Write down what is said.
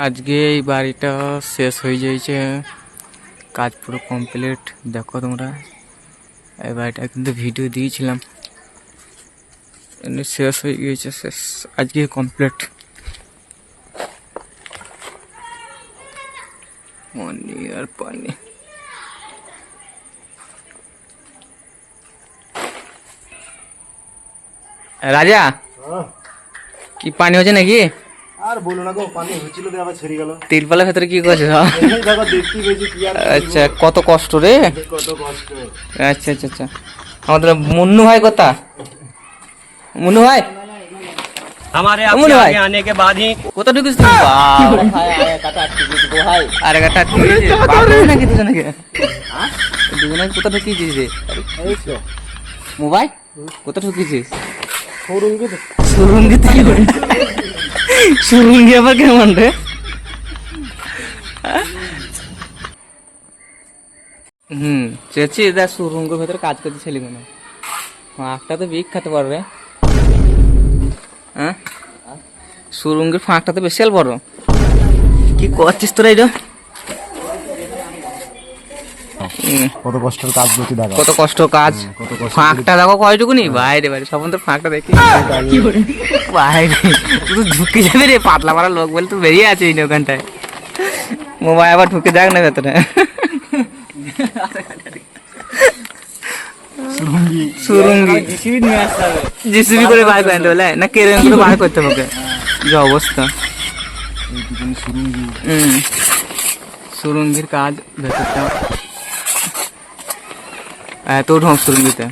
আজকে এই বাড়িটা শেষ হয়ে যাইছে কাজ পুরো কমপ্লিট দেখো তোমরা এই বাড়িটা কিন্তু ভিডিও দিয়েছিলাম এমনি শেষ হয়ে গিয়েছে শেষ আজকে কমপ্লিট পানি আর পানি রাজা কি পানি হচ্ছে নাকি আর বলো না গো পানি হচ্ছিল দিয়ে আবার ছেড়ে গেল তিরপালের ভেতরে কি করছিস এই দেখো দেখতে পেয়েছি কি আর আচ্ছা কত কষ্ট রে কত কষ্ট আচ্ছা আচ্ছা আচ্ছা আমাদের মুন্নু ভাই কথা মুন্নু ভাই हमारे अमूल आपके भाई। आगे आने के बाद ही কোথা ঢুকিস তুই আরে কাটা ঢুকিয়েছিস নাকি দুজনকে দুজনে কোথা ঢুকিয়েছিস রে এই তো মোবাইল কোথা ঢুকিয়েছিস সৌরঙ্গে তো সুরঙ্গি থেকে সুরঙ্গি আবার কেমন রে? হুম, চেয়েছি দেখ সুরঙ্গের ভেতরে কাজ করতে ছেলে কেন ফাঁকটা তো বিখ্যাত বড় রে। হ্যাঁ? সুরঙ্গের ফাঁকটা তো বিশাল বড়। কি করছিস তোরা এটা কত কষ্টের কাজ করছি দেখো কত কষ্ট কাজ। ফাঁকটা দেখো। কয়টুকুনি? বাইরে বাইরে সব তো ফাঁকটা দেখি। বাইরে। তুই ঢুকে যাবে রে পাতলা পাড়া লোক বলে তুই বেরিয়ে আছে এই ওখানটায়। মোবাইল আবার ঢুকে যাক না ভেতরে। সুরঙ্গি। সুরঙ্গি। জিসিবি করে বার করে বলে না কেরেন করে বার করতে হবে যে অবস্থা। সুরঙ্গির কাজ ভেতরটা এত ঢং সুরঙ্গিতে